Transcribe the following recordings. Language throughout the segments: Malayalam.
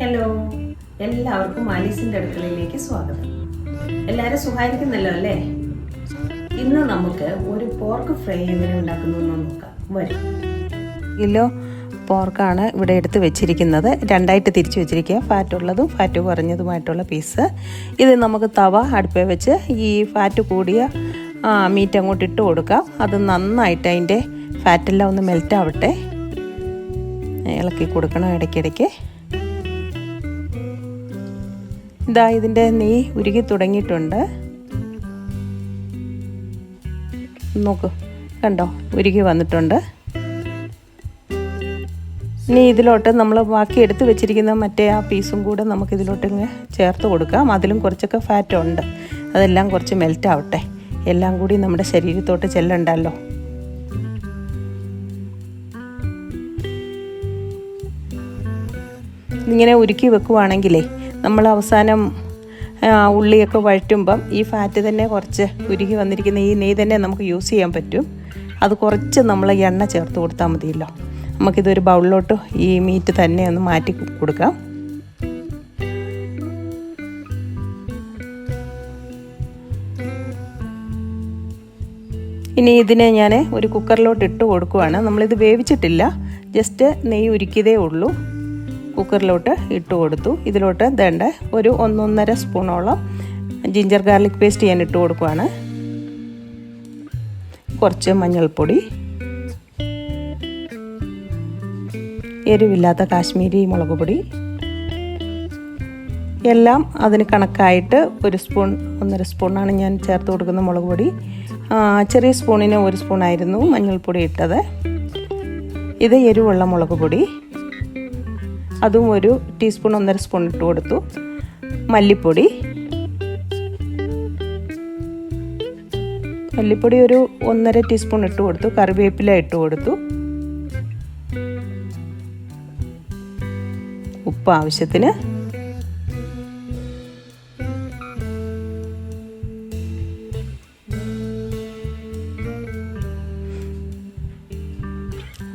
ഹലോ എല്ലാവർക്കും ആലീസിന്റെ അടുക്കളയിലേക്ക് സ്വാഗതം. എല്ലാവരും സുഖായിരിക്കുന്നല്ലോ അല്ലേ? ഇന്ന് നമുക്ക് ഒരു പോർക്ക് ഫ്രൈ എങ്ങനെ ഉണ്ടാക്കുന്നു നോക്കാം. വരും. കിലോ പോർക്കാണ് ഇവിടെ എടുത്ത് വെച്ചിരിക്കുന്നത്. രണ്ടായിട്ട് തിരിച്ച് വെച്ചിരിക്കുക. ഫാറ്റുള്ളതും ഫാറ്റ് കുറഞ്ഞതുമായിട്ടുള്ള പീസ് ഇത് നമുക്ക് തവ അടുപ്പേ വെച്ച് ഈ ഫാറ്റ് കൂടിയ മീറ്റ് അങ്ങോട്ട് ഇട്ട് കൊടുക്കാം. അത് നന്നായിട്ട് അതിന്റെ ഫാറ്റെല്ലാം ഒന്ന് മെൽറ്റ് ആവട്ടെ. ഇളക്കി കൊടുക്കണം ഇടയ്ക്കിടയ്ക്ക്. ഇതാ ഇതിന്റെ നെയ് ഉരുകി തുടങ്ങിയിട്ടുണ്ട്. നോക്കൂ കണ്ടോ ഉരുകി വന്നിട്ടുണ്ട്. ഇനി ഇതിലോട്ട് നമ്മൾ ബാക്കി എടുത്ത് വെച്ചിരിക്കുന്ന മറ്റേ ആ പീസും കൂടെ നമുക്ക് ഇതിലോട്ട് ചേർത്ത് കൊടുക്കാം. അതിലും കുറച്ചൊക്കെ ഫാറ്റ് ഉണ്ട്. അതെല്ലാം കുറച്ച് മെൽറ്റ് ആവട്ടെ. എല്ലാം കൂടി നമ്മുടെ ശരീരത്തോട്ട് ചെല്ലണ്ടല്ലോ. ഇങ്ങനെ ഉരുക്കി വെക്കുവാണെങ്കിലേ നമ്മൾ അവസാനം ഉള്ളിയൊക്കെ വഴറ്റുമ്പം ഈ ഫാറ്റ് തന്നെ കുറച്ച് ഉരുകി വന്നിരിക്കുന്ന ഈ നെയ് തന്നെ നമുക്ക് യൂസ് ചെയ്യാൻ പറ്റും. അത് കുറച്ച് നമ്മൾ എണ്ണ ചേർത്ത് കൊടുത്താൽ മതിയല്ലോ. നമുക്കിതൊരു ബൗളിലോട്ട് ഈ മീറ്റ് തന്നെ ഒന്ന് മാറ്റി കൊടുക്കാം. ഇനി ഇതിനെ ഞാൻ ഒരു കുക്കറിലോട്ട് ഇട്ട് കൊടുക്കുവാണ്. നമ്മളിത് വേവിച്ചിട്ടില്ല. ജസ്റ്റ് നെയ്യ് ഉരുക്കിയതേ ഉള്ളൂ. കുക്കറിലോട്ട് ഇട്ട് കൊടുത്തു. ഇതിലോട്ട് വേണ്ട ഒരു ഒന്നൊന്നര സ്പൂണോളം ജിഞ്ചർ ഗാർലിക് പേസ്റ്റ് ഞാൻ ഇട്ട് കൊടുക്കുവാണ്. കുറച്ച് മഞ്ഞൾപ്പൊടി. എരിവില്ലാത്ത കാശ്മീരി മുളക് പൊടി. എല്ലാം അതിന് കണക്കായിട്ട് ഒരു സ്പൂൺ ഒന്നര സ്പൂണാണ് ഞാൻ ചേർത്ത് കൊടുക്കുന്ന മുളക് പൊടി. ചെറിയ സ്പൂണിന് ഒരു സ്പൂണായിരുന്നു മഞ്ഞൾപ്പൊടി ഇട്ടത്. ഇത് എരിവുള്ള മുളക് പൊടി. അതും ഒരു ടീസ്പൂൺ ഒന്നര സ്പൂൺ ഇട്ട് കൊടുത്തു. മല്ലിപ്പൊടി. മല്ലിപ്പൊടി ഒരു ഒന്നര ടീസ്പൂൺ ഇട്ട് കൊടുത്തു. കറിവേപ്പില ഇട്ട് കൊടുത്തു. ഉപ്പ് ആവശ്യത്തിന്.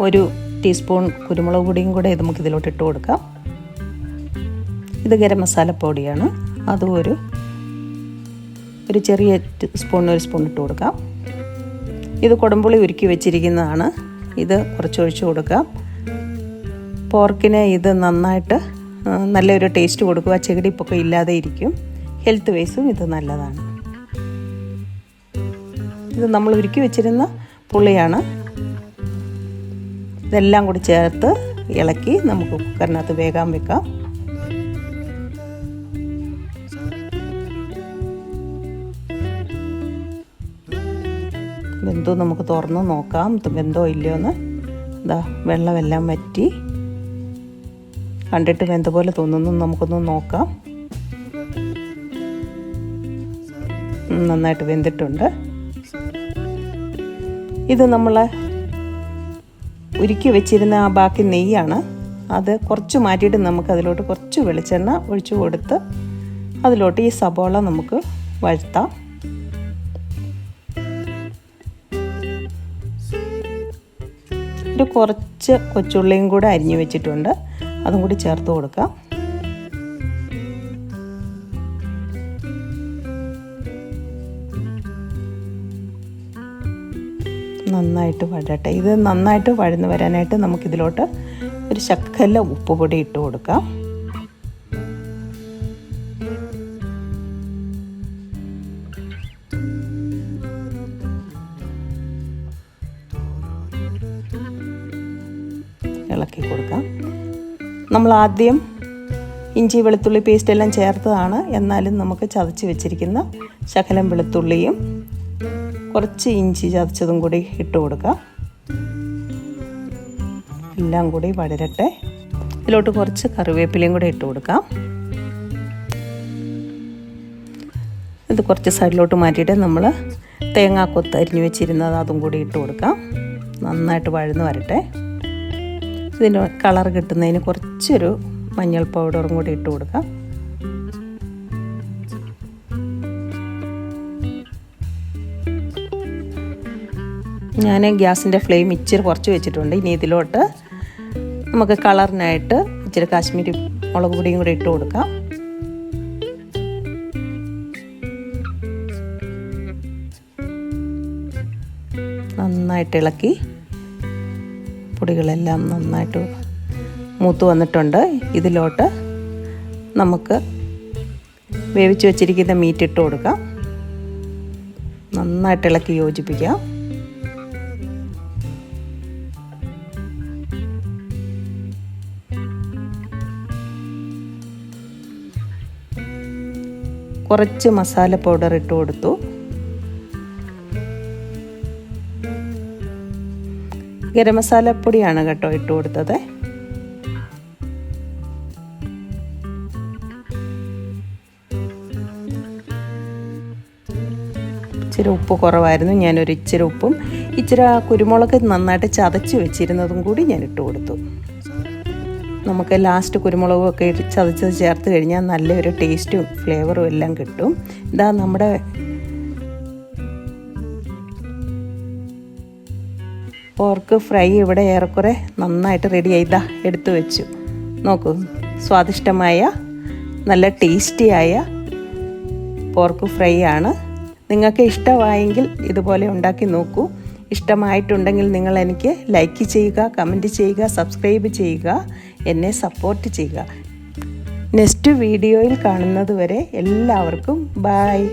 ഒരു ടീസ്പൂൺ കുരുമുളക് പൊടിയും കൂടെ നമുക്ക് ഇതിലോട്ട് ഇട്ട് കൊടുക്കാം. ഇത് ഗരം മസാല പൊടിയാണ്. അതും ഒരു ഒരു ചെറിയ സ്പൂൺ ഒരു സ്പൂൺ ഇട്ട് കൊടുക്കാം. ഇത് കുടംപുളി ഉരുക്കി വെച്ചിരിക്കുന്നതാണ്. ഇത് കുറച്ച് ഒഴിച്ച് കൊടുക്കാം. പോർക്കിന് ഇത് നന്നായിട്ട് നല്ലൊരു ടേസ്റ്റ് കൊടുക്കുക. ചെകിടിപ്പൊക്കെ ഇല്ലാതെ ഇരിക്കും. ഹെൽത്ത് വൈസും ഇത് നല്ലതാണ്. ഇത് നമ്മൾ ഉരുക്കി വെച്ചിരുന്ന പുളിയാണ്. ഇതെല്ലാം കൂടി ചേർത്ത് ഇളക്കി നമുക്ക് കുക്കറിനകത്ത് വേഗം വെക്കാം. വെന്തോ നമുക്ക് തുറന്ന് നോക്കാം. വെന്തോ ഇല്ലയോ എന്ന്. എന്താ വെള്ളമെല്ലാം വറ്റി. കണ്ടിട്ട് വെന്ത പോലെ തോന്നുന്നു. നമുക്കൊന്ന് നോക്കാം. നന്നായിട്ട് വെന്തിട്ടുണ്ട്. ഇത് നമ്മൾ ഉരുക്കി വെച്ചിരുന്ന ആ ബാക്കി നെയ്യാണ്. അത് കുറച്ച് മാറ്റിയിട്ട് നമുക്ക് അതിലോട്ട് കുറച്ച് വെളിച്ചെണ്ണ ഒഴിച്ചു കൊടുത്ത് അതിലോട്ട് ഈ സബോള നമുക്ക് വഴുത്താം. ഒരു കുറച്ച് കൊച്ചുള്ളിയും കൂടെ അരിഞ്ഞു വെച്ചിട്ടുണ്ട്. അതും കൂടി ചേർത്ത് കൊടുക്കാം. നന്നായിട്ട് വഴട്ടെ. ഇത് നന്നായിട്ട് വഴന്ന് വരാനായിട്ട് നമുക്കിതിലോട്ട് ഒരു ശക്കല ഉപ്പ് പൊടി ഇട്ട് കൊടുക്കാം. ഇളക്കി കൊടുക്കാം. നമ്മൾ ആദ്യം ഇഞ്ചി വെളുത്തുള്ളി പേസ്റ്റ് എല്ലാം ചേർത്തതാണ്. എന്നാലും നമുക്ക് ചതച്ച് വെച്ചിരിക്കുന്ന ശകലം വെളുത്തുള്ളിയും കുറച്ച് ഇഞ്ചി ചതച്ചതും കൂടി ഇട്ട് കൊടുക്കാം. എല്ലാം കൂടി വടരട്ടെ ഇതിലോട്ട് കുറച്ച് കറിവേപ്പിലയും കൂടി ഇട്ട് കൊടുക്കാം. ഇത് കുറച്ച് സൈഡിലോട്ട് മാറ്റിയിട്ട് നമ്മൾ തേങ്ങാക്കൊത്ത് അരിഞ്ഞു വെച്ചിരുന്നത് അതും കൂടി ഇട്ട് കൊടുക്കാം. നന്നായിട്ട് വഴന്ന് വരട്ടെ. ഇതിന് കളർ കിട്ടുന്നതിന് കുറച്ചൊരു മഞ്ഞൾ പൗഡറും കൂടി ഇട്ട് കൊടുക്കാം. ഞാൻ ഗ്യാസിന്റെ ഫ്ലെയിം ഇച്ചിരി കുറച്ച് വെച്ചിട്ടുണ്ട്. ഇനി ഇതിലോട്ട് നമുക്ക് കളറിനായിട്ട് ഇച്ചിരി കാശ്മീരി മുളക് പൊടിയും കൂടി ഇട്ട് കൊടുക്കാം. നന്നായിട്ട് ഇളക്കി പൊടികളെല്ലാം നന്നായിട്ട് മൂത്ത് വന്നിട്ടുണ്ട്. ഇതിലോട്ട് നമുക്ക് വേവിച്ച് വെച്ചിരിക്കുന്ന മീറ്റ് ഇട്ട് കൊടുക്കാം. നന്നായിട്ട് ഇളക്കി യോജിപ്പിക്കാം. കുറച്ച് മസാല പൗഡർ ഇട്ട് കൊടുത്തു. ഗരം മസാലപ്പൊടിയാണ് കേട്ടോ ഇട്ട് കൊടുത്തത്. ഇച്ചിരി ഉപ്പ് കുറവായിരുന്നു. ഞാനൊരു ഇച്ചിരി ഉപ്പും ഇച്ചിരി കുരുമുളക് നന്നായിട്ട് ചതച്ച് വെച്ചിരുന്നതും കൂടി ഞാൻ ഇട്ട് കൊടുത്തു. നമുക്ക് ലാസ്റ്റ് കുരുമുളകും ഒക്കെ ചതച്ചത് ചേർത്ത് കഴിഞ്ഞാൽ നല്ലൊരു ടേസ്റ്റും ഫ്ലേവറും എല്ലാം കിട്ടും. ഇതാ നമ്മുടെ പോർക്ക് ഫ്രൈ ഇവിടെ ഏറെക്കുറെ നന്നായിട്ട് റെഡി ആയിതാ എടുത്തു വെച്ചു. നോക്കൂ സ്വാദിഷ്ടമായ നല്ല ടേസ്റ്റിയായ പോർക്ക് ഫ്രൈ ആണ്. നിങ്ങൾക്ക് ഇഷ്ടമായെങ്കിൽ ഇതുപോലെ ഉണ്ടാക്കി നോക്കൂ. ഇഷ്ടമായിട്ടുണ്ടെങ്കിൽ നിങ്ങൾ എനിക്ക് ലൈക്ക് ചെയ്യുക കമന്റ് ചെയ്യുക സബ്സ്ക്രൈബ് ചെയ്യുക എന്നെ സപ്പോർട്ട് ചെയ്യുക. നെക്സ്റ്റ് വീഡിയോയിൽ കാണുന്നതുവരെ എല്ലാവർക്കും ബായ്